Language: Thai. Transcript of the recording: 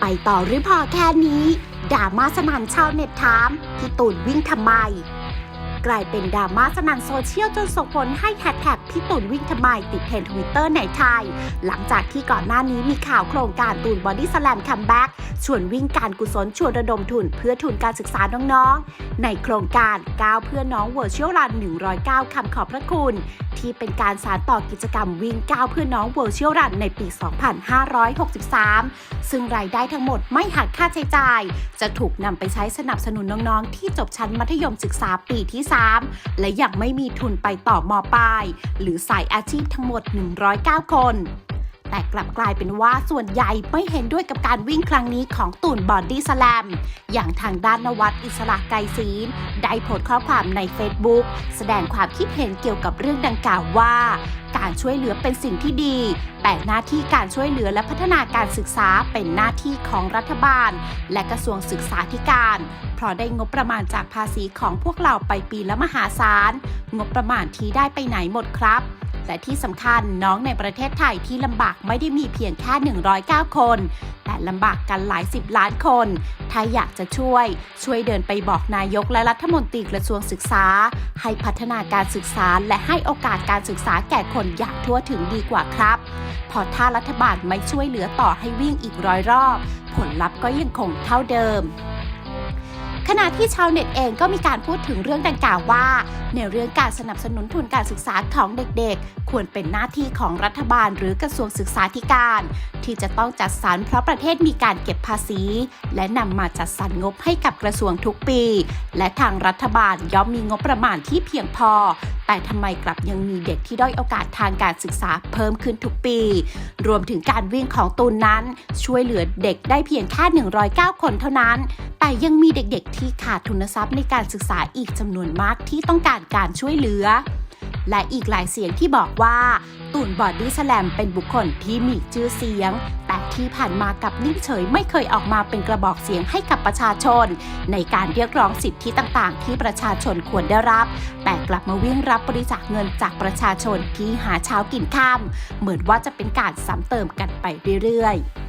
ไปต่อหรือพอแค่นี้ดราม่าสนันชาวเน็ตถามพี่ตูนวิ่งทำไม กลายเป็นดราม่าสนั่นโซเชียลจนส่งผลให้แฮชแท็กพี่ตูนวิ่งทำไมติดเทรนทวิตเตอร์ในไทย หลังจากที่ก่อนหน้านี้มีข่าวโครงการตูนบอดี้สแลมคัมแบ็กชวนวิ่งการกุศลชวนระดมทุนเพื่อทุนการศึกษาน้องๆ ในโครงการก้าวเพื่อน้องเวอร์ชวลรัน109 คำขอบพระคุณ ที่เป็นการสานต่อกิจกรรมวิ่งก้าวเพื่อน้องเวอร์ชวลรันในปี 2563 ซึ่งรายได้ทั้งหมดไม่หักค่าใช้จ่าย จะถูกนำไปใช้สนับสนุนน้องๆ ที่จบชั้นมัธยมศึกษาปีที่ 3และยังไม่มีทุนไปต่อมปลาย หรือสายอาชีพทั้งหมด 109 คน แต่กลับกลายเป็นว่าส่วนใหญ่ไม่เห็นด้วยกับการวิ่งครั้งนี้ของตูนบอดี้สแลม อย่างทางด้านนวัดอิสระไกรศีลได้โพสต์ข้อความใน Facebook แสดงความคิดเห็นเกี่ยวกับเรื่องดังกล่าวว่าการช่วยเหลือเป็นสิ่งที่ดี แต่หน้าที่การช่วยเหลือและพัฒนาการศึกษาเป็นหน้าที่ของรัฐบาล และกระทรวงศึกษาธิการ เพราะได้งบประมาณจากภาษีของพวกเราไปปีละมหาศาล งบประมาณที่ได้ไปไหนหมดครับ และที่สำคัญน้องในประเทศไทยที่ลำบากไม่ได้มีเพียงแค่ 109 คน แต่ลำบากกันหลายสิบล้านคน ถ้าอยากจะช่วย ช่วยเดินไปบอกนายกและรัฐมนตรีกระทรวงศึกษา ให้พัฒนาการศึกษาและให้โอกาสการศึกษาแก่คนอย่างทั่วถึงดีกว่าครับเพราะถ้ารัฐบาลไม่ช่วยเหลือต่อให้วิ่งอีกร้อยรอบ ผลลัพธ์ก็ยังคงเท่าเดิม ขณะที่ชาวเน็ตเองก็มีการพูดถึงเรื่องดังกล่าวว่า ในเรื่องการสนับสนุนทุนการศึกษาของเด็กๆ ควรเป็นหน้าที่ของรัฐบาลหรือกระทรวงศึกษาธิการ ที่จะต้องจัดสรรเพราะประเทศมีการเก็บภาษี และนำมาจัดสรรงบให้กับกระทรวงทุกปี และทางรัฐบาลย่อมมีงบประมาณที่เพียงพอ แต่ทำไมกลับยังมีเด็กที่ด้อยโอกาสทางการศึกษาเพิ่มขึ้นทุกปี รวมถึงการวิ่งของตูนนั้น ช่วยเหลือเด็กได้เพียงแค่ 109 คนเท่านั้น แต่ยังมีเด็กๆที่ขาดทุนทรัพย์ในการศึกษาอีกจำนวนมากที่ต้องการการช่วยเหลือ และอีกหลายเสียงที่บอกว่าตูนบอดี้สแลมเป็นบุคคลที่มีชื่อเสียง แต่ที่ผ่านมากับนิ่งเฉยไม่เคยออกมาเป็นกระบอกเสียงให้กับประชาชน ในการเรียกร้องสิทธิต่างๆ ที่ประชาชนควรได้รับ แต่กลับมาวิ่งรับบริจาคเงินจากประชาชนที่หาเช้ากินค่ำเหมือนว่าจะเป็นการซ้ำเติมกันไปเรื่อยๆ